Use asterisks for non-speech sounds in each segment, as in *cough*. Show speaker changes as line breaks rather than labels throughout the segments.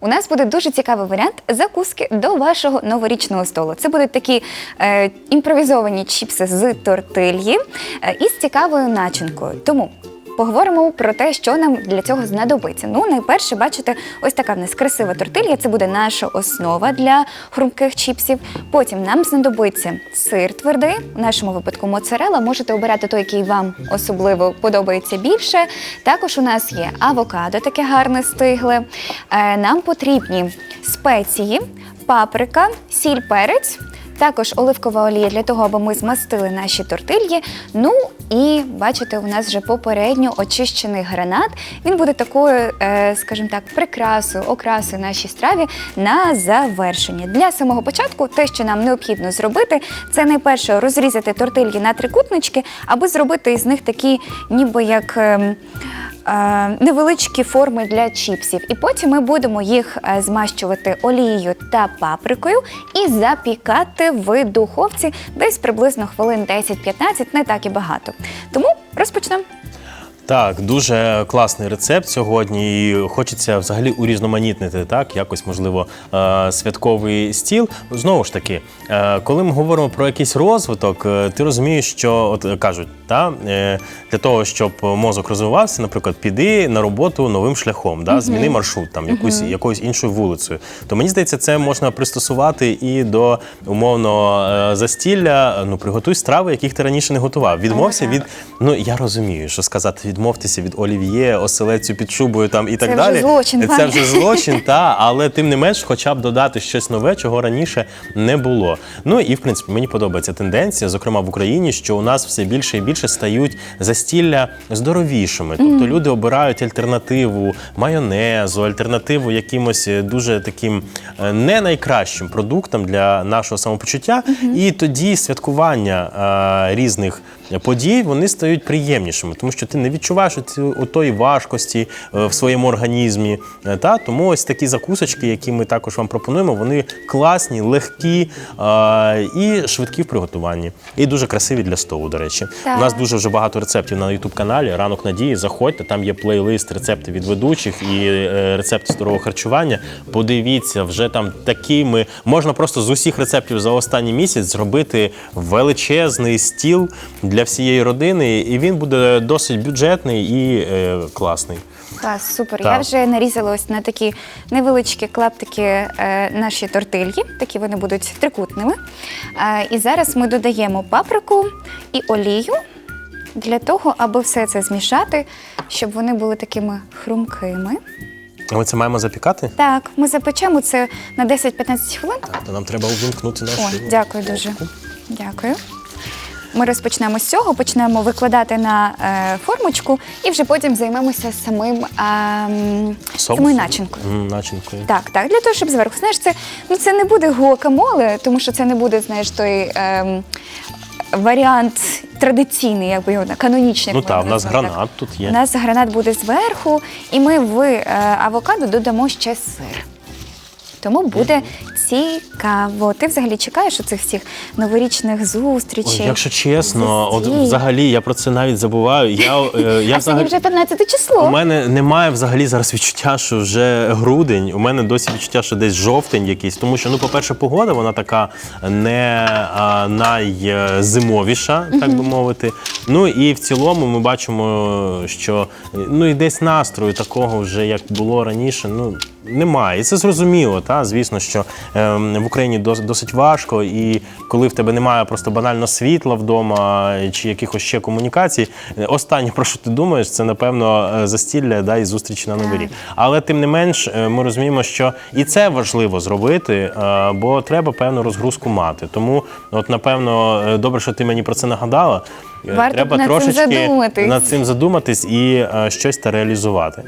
У нас буде дуже цікавий варіант закуски до вашого новорічного столу. Це будуть такі е, імпровізовані чіпси з тортильї е, із цікавою начинкою. Тому поговоримо про те, що нам для цього знадобиться. Ну, найперше, бачите, ось така в нас красива тортилья. Це буде наша основа для хрумких чіпсів. Потім нам знадобиться сир твердий, в нашому випадку моцарела. Можете обирати той, який вам особливо подобається більше. Також у нас є авокадо, таке гарне стигле. Е, Нам потрібні спеції, паприка, сіль, перець. Також оливкова олія для того, аби ми змастили наші тортильї. Ну і бачите, у нас вже попередньо очищений гранат. Він буде такою, е, скажімо так, прикрасою, окрасою нашій страві на завершення. Для самого початку, те, що нам необхідно зробити, це найперше розрізати тортильї на трикутнички, аби зробити із них такі, ніби як. Е, невеличкі форми для чіпсів. І потім ми будемо їх е, змащувати олією та паприкою і запікати в духовці десь приблизно хвилин 10-15, не так і багато. Тому розпочнемо.
Так, дуже класний рецепт сьогодні. І хочеться взагалі урізноманітнити так, якось можливо е, святковий стіл. Знову ж таки, е, коли ми говоримо про якийсь розвиток, е, ти розумієш, що от кажуть, та для того, щоб мозок розвивався, наприклад, піди на роботу новим шляхом, да, зміни маршрут там якусь якоюсь іншою вулицею. То мені здається, це можна пристосувати і до умовно застілля. Ну приготуй страви, яких ти раніше не готував. Відмовся від Ну я розумію, що сказати відмовтеся від олів'є, оселецю під шубою там і так
Це вже
далі.
злочин,
Це
Ваня.
вже злочин, *laughs* та але тим не менш, хоча б додати щось нове, чого раніше не було. Ну і в принципі мені подобається тенденція, зокрема в Україні, що у нас все більше і більше стають застілля здоровішими. Тобто люди обирають альтернативу майонезу, альтернативу якимось е, дуже таким е, не найкращим продуктам для нашого самопочуття. І тоді святкування е, різних подій вони стають приємнішими, тому що ти не відчуваєш оці- отої важкості е, в своєму організмі. Е, Та тому ось такі закусочки, які ми також вам пропонуємо, вони класні, легкі і швидкі в приготуванні, і дуже красиві для столу. До речі,
Так.
у нас дуже вже багато рецептів на youtube каналі Ранок надії. Заходьте, там є плейлист рецепти від ведучих і е, рецепти здорового харчування. Подивіться, вже там такими можна просто з усіх рецептів за останній місяць зробити величезний стіл для всієї родини, і він буде досить бюджетний і е, класний.
Клас, супер.
Так.
Я вже нарізала ось на такі невеличкі клаптики е, наші тортильї, такі вони будуть трикутними. Е, і зараз ми додаємо паприку і олію для того, аби все це змішати, щоб вони були такими хрумкими.
Ми це маємо запікати?
Так, ми запечемо це на 10-15 хвилин.
То нам треба увімкнути нашу.
О, дякую дуже. Дякую. Ми розпочнемо з цього, почнемо викладати на е, формочку і вже потім займемося самим
Соусом?
самою начинкою.
М, начинкою.
Так, так, для того, щоб зверху. Знаєш, це, ну, це не буде гуакамоле, тому що це не буде, знаєш, той ем, варіант традиційний, якби його канонічний.
Ну
як ми
так, в нас
назвемо,
гранат тут
У
є.
нас гранат буде зверху, і ми в е, авокадо додамо ще сир. Тому буде цікаво. Ти взагалі чекаєш оцих всіх новорічних
Ой,
зустрічей?
якщо чесно, от взагалі я про це навіть забуваю. Я, е, я
а сьогодні вже 15 число.
У мене немає взагалі зараз відчуття, що вже грудень. У мене досі відчуття, що десь жовтень якийсь. Тому що, ну, по-перше, погода вона така не а, найзимовіша, так би мовити. Ну і в цілому ми бачимо, що ну і десь настрою такого вже як було раніше. Ну немає. І це зрозуміло. Та звісно, що ем, в Україні дос- досить важко, і коли в тебе немає просто банально світла вдома чи якихось ще комунікацій, е, останнє про що ти думаєш, це напевно е, застілля да, і зустрічі на новий рік. Але тим не менш, е, ми розуміємо, що і це важливо зробити, бо треба певну розгрузку мати. Тому, от напевно, добре, що ти мені про це нагадала. Е,
Варто
треба
над цим
трошечки
задуматись.
над цим задуматись і е, щось та реалізувати.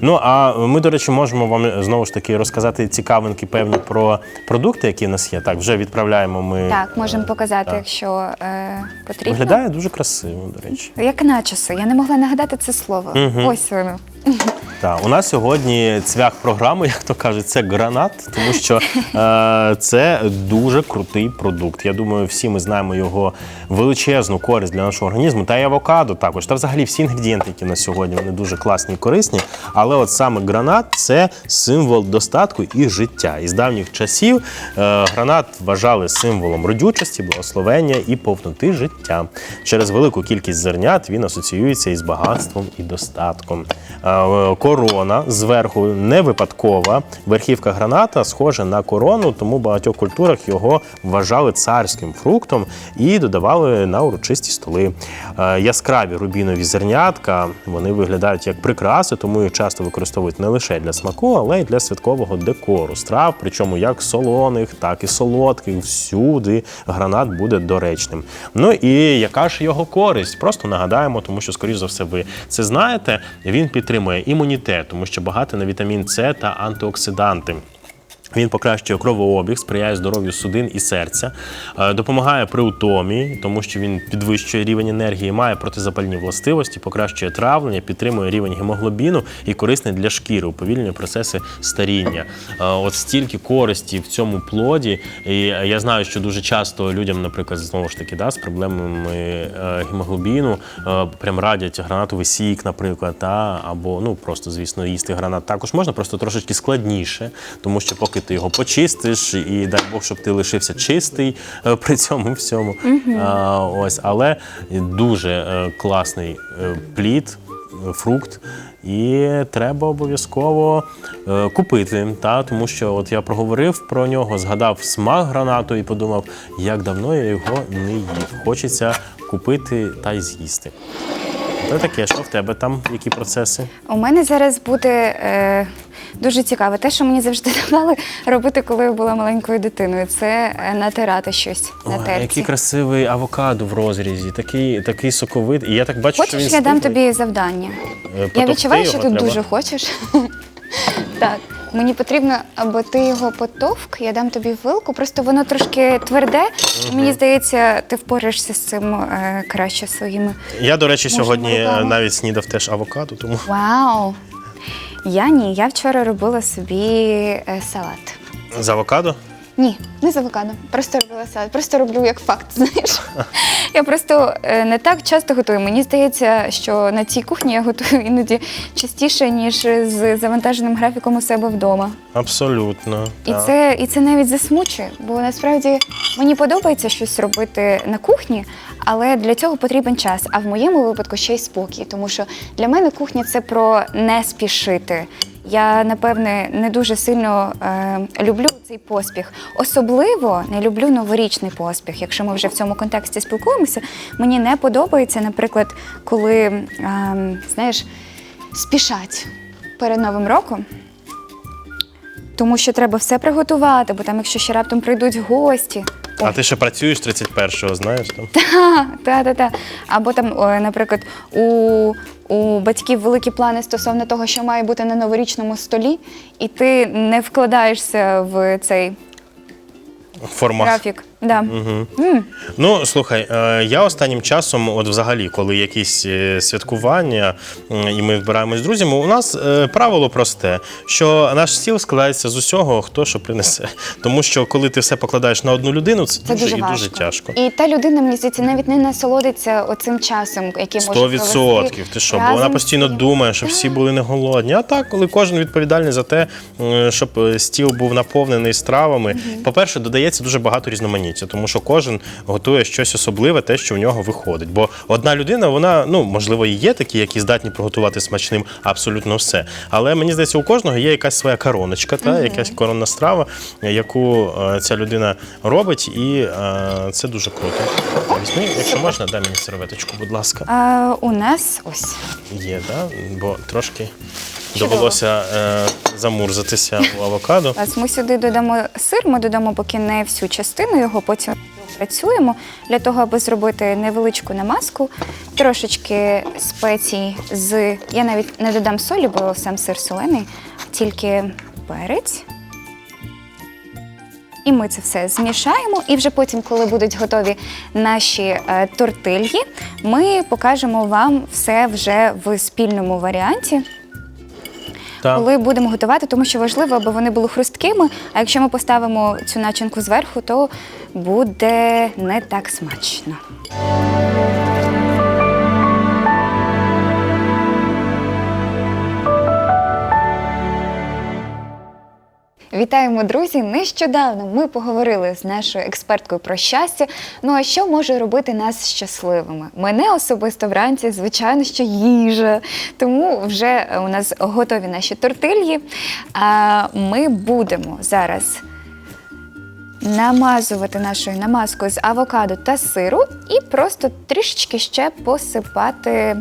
Ну а ми, до речі, можемо вам знову ж таки розказати цікавинки певні про продукти, які в нас є. Так, вже відправляємо ми.
Так, можемо показати,
так.
якщо е, потрібно.
Виглядає дуже красиво, до речі.
Як начоси. Я не могла нагадати це слово.
Угу.
Ось воно.
Так, у нас сьогодні цвях програми, *laughs* як то кажуть, це гранат, тому що *laughs* е, це дуже крутий продукт. Я думаю, всі ми знаємо його величезну користь для нашого організму. Та й авокадо також. Та взагалі всі інгредієнти, які на сьогодні вони дуже класні і корисні. Але от саме гранат це символ достатку і життя. Із давніх часів е, гранат вважали символом родючості, благословення і повноти життя. Через велику кількість зернят він асоціюється із багатством і достатком. Е, Корона зверху не випадкова. Верхівка граната схожа на корону, тому в багатьох культурах його вважали царським фруктом і додавали на урочисті столи. Е, Яскраві рубінові зернятка вони виглядають як прикраси, тому їх часто використовують не лише для смаку, але й для святкового декору страв, причому як солоних, так і солодких. Всюди гранат буде доречним. Ну і яка ж його користь? Просто нагадаємо, тому що, скоріш за все, ви це знаєте. Він підтримує імунітет, тому що багато на вітамін С та антиоксиданти. Він покращує кровообіг, сприяє здоров'ю судин і серця, е, допомагає при утомі, тому що він підвищує рівень енергії, має протизапальні властивості, покращує травлення, підтримує рівень гемоглобіну і корисний для шкіри, уповільнює процеси старіння. Е, От стільки користі в цьому плоді. І я знаю, що дуже часто людям, наприклад, знову ж таки, да, з проблемами е, гемоглобіну, прям радять гранатовий сік, наприклад, та, або ну просто, звісно, їсти гранат також можна, просто трошечки складніше, тому що поки ти його почистиш, і дай Бог, щоб ти лишився чистий е, при цьому всьому. А, ось, але дуже е, класний е, плід, фрукт. І треба обов'язково е, купити, та, тому що от я проговорив про нього, згадав смак гранату і подумав, як давно я його не їв. Хочеться купити та й з'їсти. Це таке, що в тебе там, які процеси?
У мене зараз буде е, дуже цікаво. Те, що мені завжди *laughs* давали робити, коли я була маленькою дитиною, це е, натирати щось на
Ой,
терці.
який красивий авокадо в розрізі, такий, такий соковитий. І я так бачу, що він
я дам
стиглий.
тобі завдання?
Е,
Я відчуваю, що
його
ти
треба.
дуже хочеш. *laughs* так. Мені потрібно, аби ти його потовк, я дам тобі вилку, просто воно трошки тверде. і Мені здається, ти впораєшся з цим е, краще своїми.
Я, до речі, сьогодні е,
руками.
навіть снідав теж авокадо, тому
Вау! Я ні, я вчора робила собі е, салат.
з авокадо.
Ні, не з авокадо. Просто робила салат. Просто роблю як факт, *laughs* знаєш. Я просто е, не так часто готую. Мені здається, що на цій кухні я готую *laughs* іноді частіше, ніж з завантаженим графіком у себе вдома.
Абсолютно.
І
так.
це, і це навіть засмучує, бо насправді мені подобається щось робити на кухні, але для цього потрібен час. А в моєму випадку ще й спокій, тому що для мене кухня це про не спішити. Я напевне не дуже сильно е, люблю цей поспіх. Особливо не люблю новорічний поспіх. Якщо ми вже в цьому контексті спілкуємося, мені не подобається, наприклад, коли е, знаєш, спішать перед Новим роком. Тому що треба все приготувати, бо там, якщо ще раптом прийдуть гості.
А ти ще працюєш 31-го, знаєш там?
Та, та, та, та. Або там, о, наприклад, у, у батьків великі плани стосовно того, що має бути на новорічному столі, і ти не вкладаєшся в цей
Формат.
графік. Да.
Угу. Ну, слухай, е, я останнім часом, от взагалі, коли якісь е, святкування, м, і ми збираємось з друзями, у нас е, правило просте, що наш стіл складається з усього, хто що принесе. Тому що коли ти все покладаєш на одну людину, це,
Це
дуже,
дуже
і
важко.
дуже тяжко.
І та людина, мені здається, навіть не насолодиться оцим часом, який може
Сто відсотків. Ти що? Бо вона постійно думає, щоб всі були не голодні. А так, коли кожен відповідальний за те, м, щоб е, стіл був наповнений стравами. По-перше, додається дуже багато різноманіття, тому що кожен готує щось особливе, те, що в нього виходить. Бо одна людина, вона, ну можливо, і є такі, які здатні приготувати смачним абсолютно все. Але мені здається, у кожного є якась своя короночка, та якась коронна страва, яку е, ця людина робить, і е, це дуже круто. Візьми, якщо можна, дай мені серветочку, будь ласка.
А, у нас ось.
Є, да? бо трошки довелося е, замурзатися у авокадо. *laughs*
Ми сюди додамо сир, ми додамо поки не всю частину його, потім працюємо для того, аби зробити невеличку намазку, трошечки спецій з. Я навіть не додам солі, бо сам сир солений, тільки перець. І ми це все змішаємо. І вже потім, коли будуть готові наші е, тортильї, ми покажемо вам все вже в спільному варіанті.
Так.
коли будемо готувати, тому що важливо, аби вони були хрусткими. А якщо ми поставимо цю начинку зверху, то буде не так смачно. Вітаємо, друзі! Нещодавно ми поговорили з нашою експерткою про щастя. Ну а що може робити нас щасливими? Мене особисто вранці, звичайно, що їжа. Тому вже у нас готові наші тортильї. А ми будемо зараз намазувати нашою намазкою з авокадо та сиру і просто трішечки ще посипати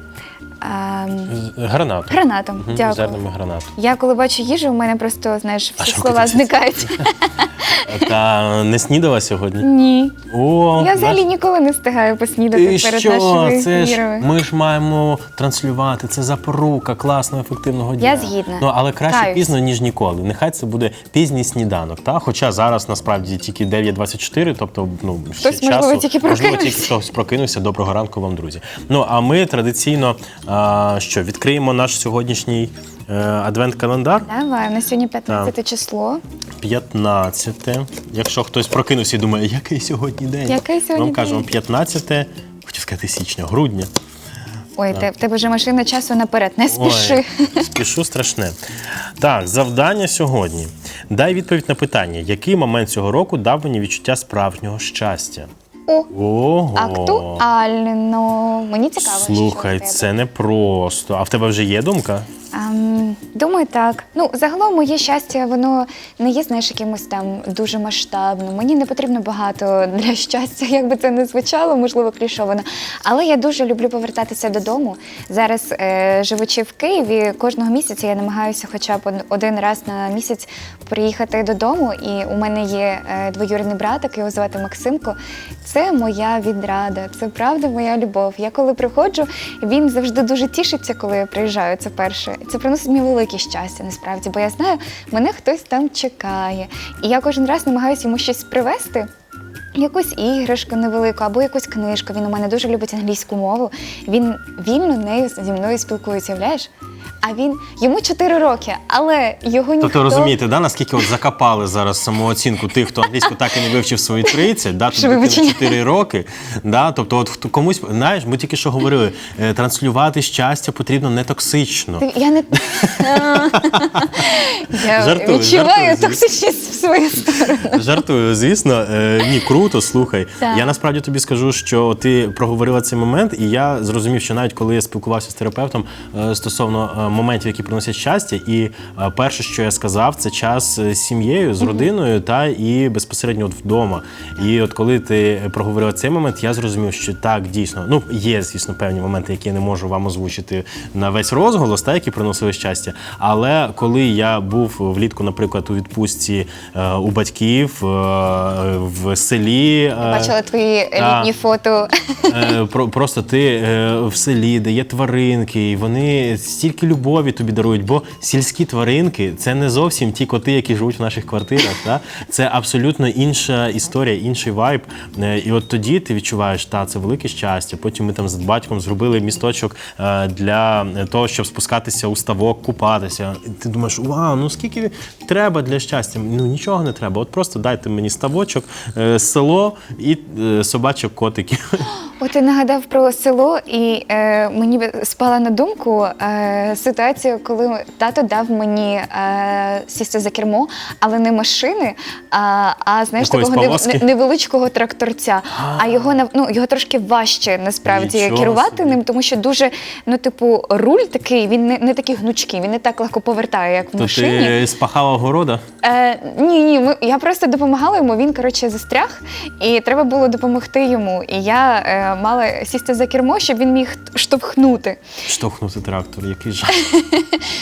З- Гранатом.
гранатом.
Мгм,
Дякую.
Зернами гранату.
Я коли бачу їжу, у мене просто знаєш
А
всі
що
слова
ти
зникають. *laughs*
Та не снідала сьогодні?
Ні.
О,
Я взагалі ніколи не встигаю поснідати
І
перед
що?
нашими
Це ж
ефірами.
ми ж маємо транслювати. Це запорука класного ефективного дня.
Я згідна.
Ну але краще
Каюсь.
пізно ніж ніколи. Нехай це буде пізній сніданок. Та хоча зараз насправді тільки 9.24, тобто ну ще
Хтось, можливо,
часу,
тільки
можливо,
прокинувся.
тільки хтось прокинувся. Доброго ранку вам, друзі. Ну а ми традиційно а, що відкриємо наш сьогоднішній е, адвент-календар.
Давай, у нас сьогодні 15 число.
15. Якщо хтось прокинувся і думає, який сьогодні день?
Який сьогодні
Вам кажемо
день?
15, хотів сказати січня, грудня.
Ой, в тебе вже машина часу наперед. Не спіши.
Ой, спішу страшне. Так, завдання сьогодні. Дай відповідь на питання, який момент цього року дав мені відчуття справжнього щастя?
О,
Ого.
актуально. Мені цікаво. що
Слухай,
в тебе.
це не просто. А в тебе вже є думка?
Ем, думаю, так. Ну, загалом моє щастя, воно не є, знаєш, якимось там дуже масштабним. Мені не потрібно багато для щастя, як би це не звучало, можливо, клішовано. Але я дуже люблю повертатися додому. Зараз, е, живучи в Києві, кожного місяця я намагаюся хоча б один раз на місяць приїхати додому. І у мене є е, двоюрідний братик, його звати Максимко. Це моя відрада, це правда моя любов. Я коли приходжу, він завжди дуже тішиться, коли я приїжджаю. Це перше. Це приносить мені велике щастя, насправді, бо я знаю, мене хтось там чекає. І я кожен раз намагаюся йому щось привезти. Якусь іграшку невелику або якусь книжку. Він у мене дуже любить англійську мову. Він вільно нею зі мною спілкується, уявляєш? А він йому 4 роки, але його ніхто...
Тобто розумієте, да, наскільки от закопали зараз самооцінку тих, хто англійську так і не вивчив свої 30, да, тобто
вибачення.
4 роки. Да, тобто, от хто комусь, знаєш, ми тільки що говорили, е, транслювати щастя потрібно не токсично.
Ти- Я не *laughs* я
Жартую,
відчуваю
жартую, звісно.
токсичність в свою сторону.
Жартую, звісно. Е, ні, круто, слухай.
Так.
Я насправді тобі скажу, що ти проговорила цей момент, і я зрозумів, що навіть коли я спілкувався з терапевтом е, стосовно е, моментів, які приносять щастя, і е, перше, що я сказав, це час з сім'єю, з родиною та і безпосередньо от вдома. І от коли ти проговорила цей момент, я зрозумів, що так дійсно, ну є, звісно, певні моменти, які я не можу вам озвучити на весь розголос, та які приносили щастя. Але коли я був влітку, наприклад, у відпустці у батьків в селі. Е,
Бачила твої
та.
літні фото.
Е, про- Просто ти е, в селі, де є тваринки, і вони стільки любові тобі дарують, бо сільські тваринки це не зовсім ті коти, які живуть в наших квартирах. Та? Це абсолютно інша історія, інший вайб. Е, І от тоді ти відчуваєш, та це велике щастя. Потім ми там з батьком зробили місточок е, для того, щоб спускатися у ставок, купатися. І ти думаєш, вау, ну скільки треба для щастя? Ну нічого не треба. От просто дайте мені ставочок, е, село і е, собачок котиків. *gasps*
От ти нагадав про село, і е, мені спала на думку е, ситуація, коли тато дав мені е, сісти за кермо, але не машини, а, а знаєш,
Якоїсь
такого нев-
повозки?
не- невеличкого тракторця. *gasps* А його нав- ну, його трошки важче насправді
Нічого
керувати
собі.
ним, тому що дуже, ну, типу, руль такий, він не, не такий гнучкий, він не так легко повертає, як в
То
машині.
ти спахала огорода?
Е, ні, ні, ми, я просто допомагала йому. Він коротше застряг, і треба було допомогти йому. І я е, мала сісти за кермо, щоб він міг штовхнути.
Штовхнути трактор, який жах. *laughs*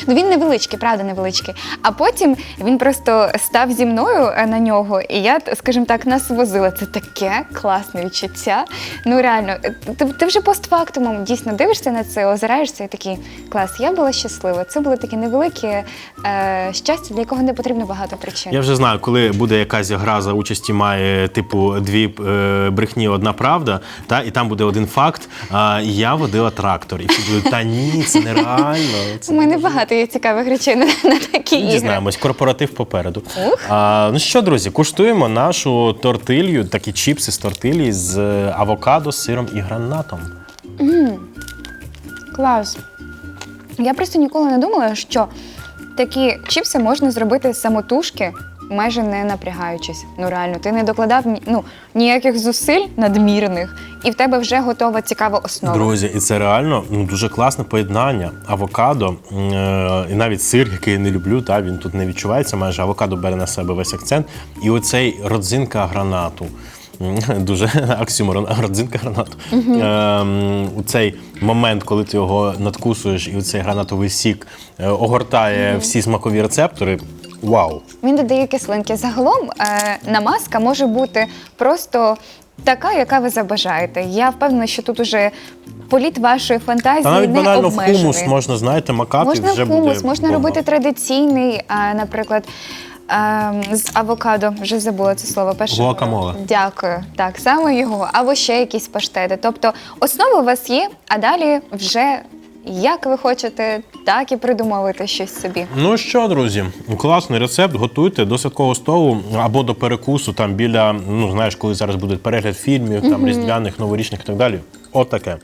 Ну він невеличкий, правда, невеличкий. А потім він просто став зі мною е, на нього, і я, скажімо так, нас возила. Це таке класне відчуття. Ну реально, е, ти, ти вже постфактумом дійсно дивишся на це, озираєшся і такий клас. Я була щаслива. Це були такі невеликі е, щастя, для якого не потрібно багато причин.
Я вже знаю, коли буде якась гра за участі має типу дві е, брехні, одна правда, та і там буде один факт. А, я водила трактор. І всі будуть, та ні, це нереально. Це
У мене багато є цікавих речей на, на такі ігри.
Дізнаємось, корпоратив попереду. А, ну що, друзі, куштуємо нашу тортилью, такі чіпси з тортилі з е, авокадо, сиром і гранатом.
Клас. Я просто ніколи не думала, що такі чіпси можна зробити самотужки, майже не напрягаючись. Ну реально, ти не докладав ну, ніяких зусиль надмірних, і в тебе вже готова цікава основа.
Друзі, і це реально ну, дуже класне поєднання. Авокадо е, і навіть сир, який я не люблю, та, він тут не відчувається майже. Авокадо бере на себе весь акцент. І оцей родзинка гранату. *laughs* Дуже аксіоморон, родзинка гранату. Ем, у цей момент, коли ти його надкусуєш, і цей гранатовий сік е, огортає всі смакові рецептори. Вау!
Він додає кислинки. Загалом е, намазка може бути просто така, яка ви забажаєте. Я впевнена, що тут уже політ вашої фантазії
Та навіть
не
банально в хумус можна, знаєте, макати
Можна
вже
хумус,
буде
можна
бомба.
робити традиційний, а, наприклад, ем, з авокадо. Вже забула це слово. Перше
Гуакамоле.
Дякую. Так, саме його, або ще якісь паштети. Тобто основа у вас є, а далі вже як ви хочете, так і придумовуйте щось собі.
Ну що, друзі, класний рецепт. Готуйте до святкового столу або до перекусу, там біля, ну знаєш, коли зараз буде перегляд фільмів, там різдвяних, новорічних і так далі. От таке.